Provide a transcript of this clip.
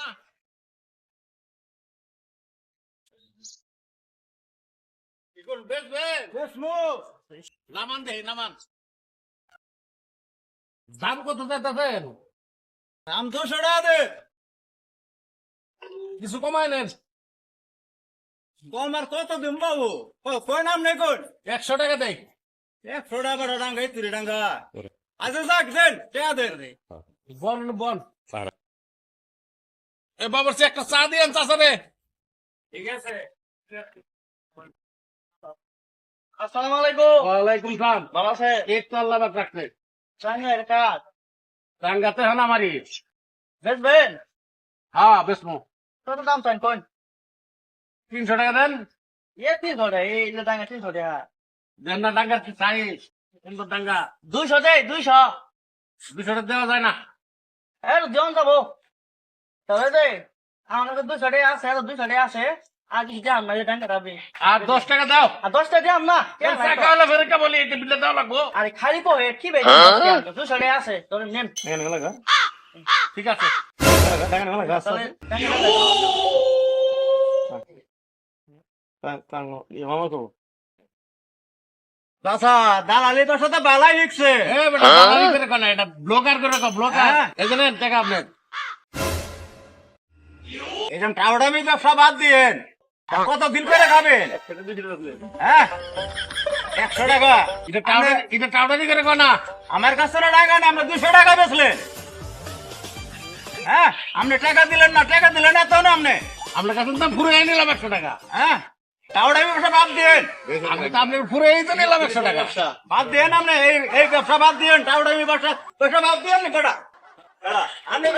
না। কি করুন বেশ। বেশ নামান দে দাম কত চাইতেছেন? দাম দুশো টাকা দে কিছু কমায় নেন। কম আর কত দিন বাবু? ক- কই নাম নেই কোন একশো টাকা দেয় একশো টাকা বড় ডাঙ্গা তুরি ডাঙ্গা আচ্ছা যাক দেন টাকা দেন। বল বল। এ বাবার সে একটা চা দিয়েন চাষা রে ঠিক আছে। আসসালামু আলাইকুম। ওয়ালাইকুম সালাম। ভালো আছে এক তো আল্লাহ বাক রাখছে। চাঙ্গের কাজ? টাঙ্গাতে হন আমারই বেচবেন? হ্যাঁ বেশ মো কত দাম চান কোন তিনশো টাকা দেন। এ তিনশো টাকা এই ডাঙ্গা তিনশো টাকা। দেন না টাঙ্গা চাই? সুন্দর টাঙ্গা দুইশো দে দুইশো। দুশো টাকা দেওয়া যায় না। এ জন যাব তবে দে আমার কাছে দুইশো টাকা আছে আর দুইশো টাকা আছে কিছু দাম না ডাঙ্গা রাবি আর দশ টাকা দাও। আর দশটা দাম না চা খাওয়ালে ফেরে কে বলি এটা বিলে দেওয়া লাগবো। আরে খালি পহে কি বে দুশো টাকা আছে তোর নেন। ঠিক আছে। তাহলে ডাঙ্গা দালালি তোর সাথে বালাই লিখছে এটা ব্লকার করে কো ব্লকার হ্যাঁ। এই জন্য টাকা আপনি এরকম টাউডামি ব্যবসা বাদ দিয়েন। কত দিন করে খাবেন? হ্যাঁ? একশো টাকা। এটা এটা করে না? আমার কাছে না টাকা নেই আমরা দুশো টাকা বেচলেন। হ্যাঁ? আপনি টাকা দিলেন না টাকা দিলেন না তো না আপনি। আপনার কাছে তো ফুরে নিলাম একশো টাকা। হ্যাঁ? টাউডামি ব্যবসা বাদ দিয়েন। আমি তো আপনি ঘুরে এই তো নিলাম একশো টাকা। বাদ দিয়েন আপনি এই এই ব্যবসা বাদ দিয়েন টাউডামি ব্যবসা ব্যবসা বাদ দিয়েন না কটা আপনি